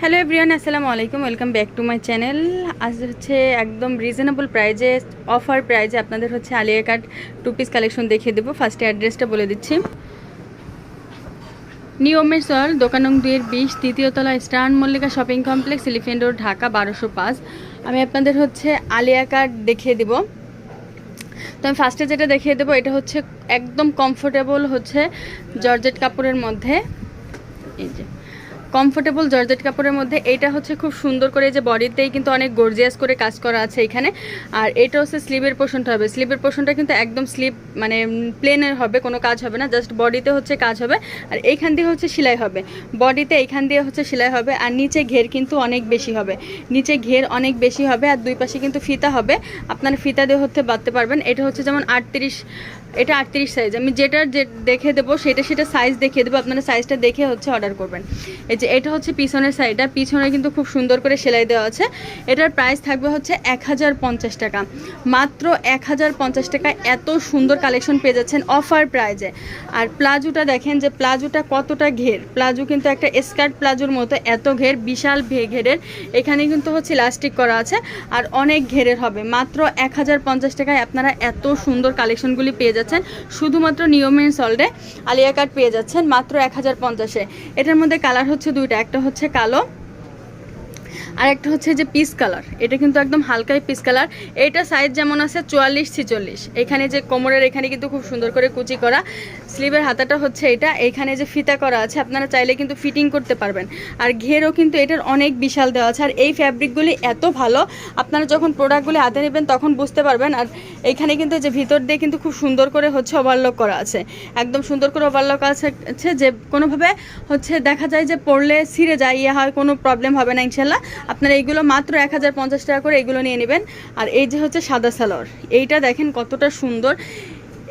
Hello everyone আসসালামু আলাইকুম welcome back to my channel আজ হচ্ছে একদম রিজনেবল প্রাইজে অফার প্রাইজে আপনাদের হচ্ছে Alia cut two piece collection দেখিয়ে দেবো। ফার্স্টে অ্যাড্রেসটা বলে দিচ্ছি। নিয়মের সল দোকান নং দুইয়ের বিশ তৃতীয় তলা star Mallika shopping complex elephant road Dhaka বারোশো পাঁচ। আমি আপনাদের হচ্ছে আলিয়া কাট দেখিয়ে দেবো। তো আমি ফার্স্টে যেটা দেখিয়ে দেবো, এটা হচ্ছে একদম কমফোর্টেবল হচ্ছে জর্জেট কাপড়ের মধ্যে। এই যে। কমফোর্টেবল জর্জেট কাপড়ের মধ্যে এইটা হচ্ছে খুব সুন্দর করে যে বডিতেই কিন্তু অনেক গর্জিয়াস করে কাজ করা আছে এখানে। আর এটা হচ্ছে স্লিভের পোর্শনটা হবে। স্লিভের পোর্শনটা কিন্তু একদম স্লিভ মানে প্লেনের হবে, কোনো কাজ হবে না জাস্ট বডিতে হচ্ছে কাজ হবে। আর এইখান দিয়ে হচ্ছে সেলাই হবে। বডিতে এইখান দিয়ে হচ্ছে সেলাই হবে, আর নিচে ঘের কিন্তু অনেক বেশি হবে। নিচে ঘের অনেক বেশি হবে, আর দুই পাশে কিন্তু ফিতা হবে। আপনারা ফিতা দিয়ে হচ্ছে বাঁধতে পারবেন। এটা হচ্ছে যেমন আটত্রিশ এটা আটত্রিশ সাইজ আমি যেটার যে দেখে দেবো সেটা সেটা সাইজ দেখিয়ে দেবো। আপনারা সাইজটা দেখে হচ্ছে অর্ডার করবেন। এই যে এটা হচ্ছে পিছনের সাইডটা পিছনে কিন্তু খুব সুন্দর করে সেলাই দেওয়া আছে। এটার প্রাইস থাকবে হচ্ছে এক হাজার পঞ্চাশ টাকা। মাত্র এক হাজার পঞ্চাশ টাকা এত সুন্দর কালেকশন পেয়ে যাচ্ছেন অফার প্রাইজে আর প্লাজোটা দেখেন যে প্লাজোটা কতটা ঘের। প্লাজো কিন্তু একটা স্কার্ট প্লাজোর মতো এত ঘের, বিশাল ভে- ঘেরের। এখানে কিন্তু হচ্ছে ইলাস্টিক করা আছে। আর অনেক ঘেরের হবে। মাত্র এক হাজার পঞ্চাশ টাকায় আপনারা এত সুন্দর কালেকশনগুলি পেয়ে যাচ্ছেন। শুধুমাত্র নিয়মের সল্টে আলিয়া কাট পেয়ে যাচ্ছেন, মাত্র এক হাজার পঞ্চাশে। এটার মধ্যে কালার হচ্ছে দুইটা, একটা হচ্ছে কালো আর একটা হচ্ছে যে পিস কালার এটা কিন্তু একদম হালকাই পিস কালার এইটা সাইজ যেমন আছে চুয়াল্লিশ ছিচল্লিশ। এখানে যে কোমরের এখানে কিন্তু খুব সুন্দর করে কুচি করা। স্লিভের হাতাটা হচ্ছে এটা। এখানে যে ফিতা করা আছে, আপনারা চাইলে কিন্তু ফিটিং করতে পারবেন। আর ঘেরও কিন্তু এটার অনেক বিশাল দেওয়া আছে। আর এই ফ্যাব্রিকগুলি এত ভালো, আপনারা যখন প্রোডাক্টগুলি হাতে নেবেন তখন বুঝতে পারবেন। আর এখানে কিন্তু যে ভিতর দিয়ে কিন্তু খুব সুন্দর করে হচ্ছে ওভারলক করা আছে। একদম সুন্দর করে ওভারলক আছে আছে যে কোনোভাবে হচ্ছে দেখা যায় যে পড়লে ছিঁড়ে যায় ইয়ে হয়, কোনো প্রবলেম হবে না ইনশাল্লাহ। আপনারা এইগুলো মাত্র এক হাজার পঞ্চাশ টাকা করে এগুলো নিয়ে নেবেন। আর এই যে হচ্ছে সাদা সালোয়ার, এইটা দেখেন কতটা সুন্দর।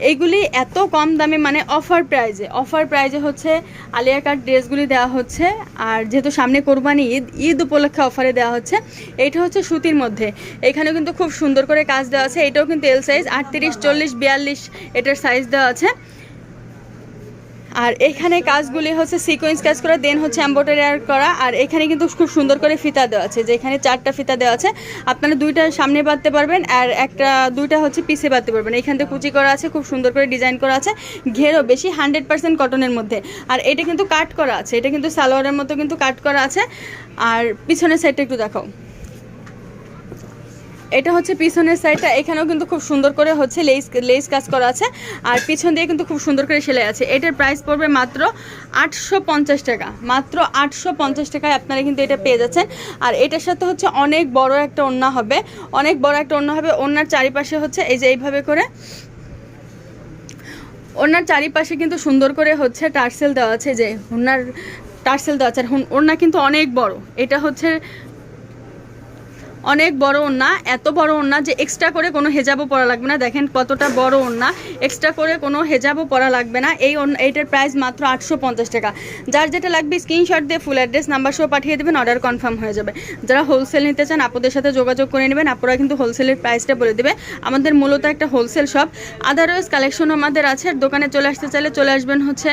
এইগুলি এত কম দামে মানে অফার প্রাইজে অফার প্রাইজে হচ্ছে আলিয়া কাট ড্রেসগুলি দেওয়া হচ্ছে। আর যেহেতু সামনে কোরবানি ঈদ ঈদ উপলক্ষে অফারে দেওয়া হচ্ছে, এইটা হচ্ছে সুতির মধ্যে। এখানেও কিন্তু খুব সুন্দর করে কাজ দেওয়া আছে এটাও কিন্তু এল সাইজ আটত্রিশ, চল্লিশ, বিয়াল্লিশ, এটার সাইজ দেওয়া আছে। আর এখানে কাজগুলি হচ্ছে সিকোয়েন্স কাজ করা দেন হচ্ছে এম্ব্রয়ডারি করা, আর এখানে কিন্তু খুব সুন্দর করে ফিতা দেওয়া আছে যে এখানে চারটা ফিতা দেওয়া আছে। আপনারা দুইটা সামনে বাঁধতে পারবেন আর একটা, দুইটা হচ্ছে পিছে বাঁধতে পারবেন। এখান থেকে কুচি করা আছে, খুব সুন্দর করে ডিজাইন করা আছে, ঘেরও বেশি হান্ড্রেড পার্সেন্ট কটনের মধ্যে। আর এটা কিন্তু কাট করা আছে, এটা কিন্তু সালোয়ারের মতো কিন্তু কাট করা আছে। আর পিছনের সাইডটা একটু দেখাও। এটা হচ্ছে পিছনের সাইডটা এখানেও কিন্তু খুব সুন্দর করে হচ্ছে লেস লেস কাজ করা আছে। আর পিছন দিয়ে কিন্তু খুব সুন্দর করে সেলাই আছে। এটার প্রাইস পড়বে মাত্র আটশো পঞ্চাশ টাকা। মাত্র আটশো পঞ্চাশ টাকায় আপনারা কিন্তু এটা পেয়ে যাচ্ছেন। আর এটার সাথে হচ্ছে অনেক বড় একটা ওড়না হবে। অনেক বড় একটা ওড়না হবে। ওড়নার চারিপাশে হচ্ছে এই যে এইভাবে করে ওনার চারিপাশে কিন্তু সুন্দর করে হচ্ছে টার্সেল দেওয়া আছে যে ওনার টার্সেল দেওয়া আছে। আর ওড়না কিন্তু অনেক বড়। এটা হচ্ছে অনেক বড় ওড়না, এত বড় ওড়না যে এক্সট্রা করে কোনো হেজাবও পরা লাগবে না। দেখেন কতটা বড় ওড়না এক্সট্রা করে কোনো হেজাবও পরা লাগবে না। এই এইটার প্রাইস মাত্র আটশো পঞ্চাশ টাকা। যার যেটা লাগবে স্ক্রিনশট দিয়ে ফুল অ্যাড্রেস নাম্বার সহ পাঠিয়ে দেবেন অর্ডার কনফার্ম হয়ে যাবে। যারা হোলসেল নিতে চান, আপুদের সাথে যোগাযোগ করে নেবেন, আপুরা কিন্তু হোলসেলের প্রাইসটা বলে দেবে। আমাদের মূলত একটা হোলসেল শপ আদারওয়াইজ কালেকশন আমাদের আছে। দোকানে চলে আসতে চাইলে চলে আসবেন হচ্ছে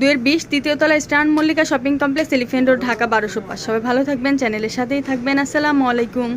দুয়ের বিশ তৃতীয় তলা star Mallika shopping complex elephant road, Dhaka বারোশো পাঁচ। সবাই ভালো থাকবেন, চ্যানেলের সাথেই থাকবেন। আসসালামু আলাইকুম।